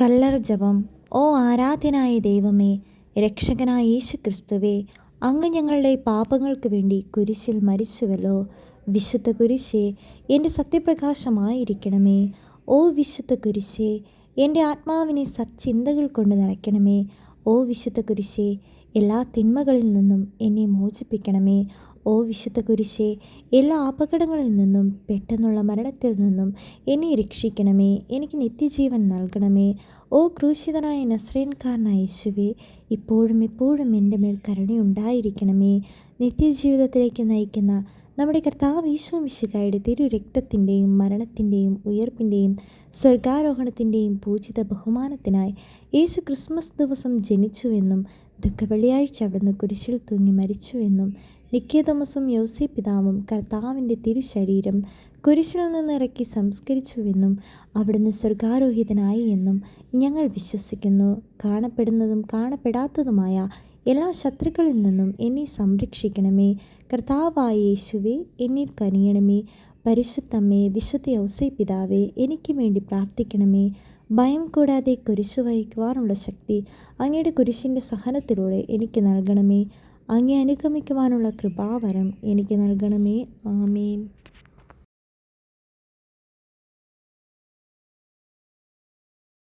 കല്ലറ ജപം ഓ ആരാധ്യനായ ദൈവമേ രക്ഷകനായ യേശു ക്രിസ്തുവേ അങ്ങ് ഞങ്ങളുടെ പാപങ്ങൾക്ക് വേണ്ടി കുരിശിൽ മരിച്ചുവല്ലോ. വിശുദ്ധ കുരിശേ എന്റെ സത്യപ്രകാശമായിരിക്കണമേ. ഓ വിശുദ്ധ കുരിശേ എന്റെ ആത്മാവിനെ സച്ചിന്തകൾ കൊണ്ട് നിറയ്ക്കണമേ. ഓ വിശുദ്ധ കുരിശേ എല്ലാ തിന്മകളിൽ നിന്നും എന്നെ മോചിപ്പിക്കണമേ. ഓ വിശുദ്ധ കുരിശേ എല്ലാ അപകടങ്ങളിൽ നിന്നും പെട്ടെന്നുള്ള മരണത്തിൽ നിന്നും എന്നെ രക്ഷിക്കണമേ. എനിക്ക് നിത്യജീവൻ നൽകണമേ. ഓ ക്രൂശിതനായ നസ്രേൻകാരനായ യേശുവേ ഇപ്പോഴും എപ്പോഴും എന്റെ മേൽ കരുണയുണ്ടായിരിക്കണമേ. നിത്യജീവിതത്തിലേക്ക് നയിക്കുന്ന നമ്മുടെ കർത്താവ് ഈശോ മിശിഹായുടെ തിരു രക്തത്തിന്റെയും മരണത്തിന്റെയും ഉയർപ്പിന്റെയും സ്വർഗാരോഹണത്തിന്റെയും പൂജിത ബഹുമാനത്തിനായി യേശു ക്രിസ്മസ് ദിവസം ജനിച്ചുവെന്നും ദുഃഖവെള്ളിയാഴ്ച അവിടുന്ന് കുരിശിൽ തൂങ്ങി മരിച്ചുവെന്നും നിക്കേതോമസും യൗസേ പിതാവും കർത്താവിന്റെ തിരുശരീരം കുരിശിൽ നിന്നിറക്കി സംസ്കരിച്ചുവെന്നും അവിടുന്ന് സ്വർഗാരോഹിതനായി എന്നും ഞങ്ങൾ വിശ്വസിക്കുന്നു. കാണപ്പെടുന്നതും കാണപ്പെടാത്തതുമായ എല്ലാ ശത്രുക്കളിൽ നിന്നും എന്നെ സംരക്ഷിക്കണമേ. കർത്താവായ യേശുവേ എന്നിൽ കനിയണമേ. പരിശുദ്ധമ്മേ വിശുദ്ധ ഔസേ പിതാവേ എനിക്ക് വേണ്ടി പ്രാർത്ഥിക്കണമേ. ഭയം കൂടാതെ കുരിശു വഹിക്കുവാനുള്ള ശക്തി അങ്ങയുടെ കുരിശിന്റെ സഹനത്തിലൂടെ എനിക്ക് നൽകണമേ. അങ്ങേ അനുഗമിക്കുവാനുള്ള കൃപാവരം എനിക്ക് നൽകണമേ. ആമേൻ.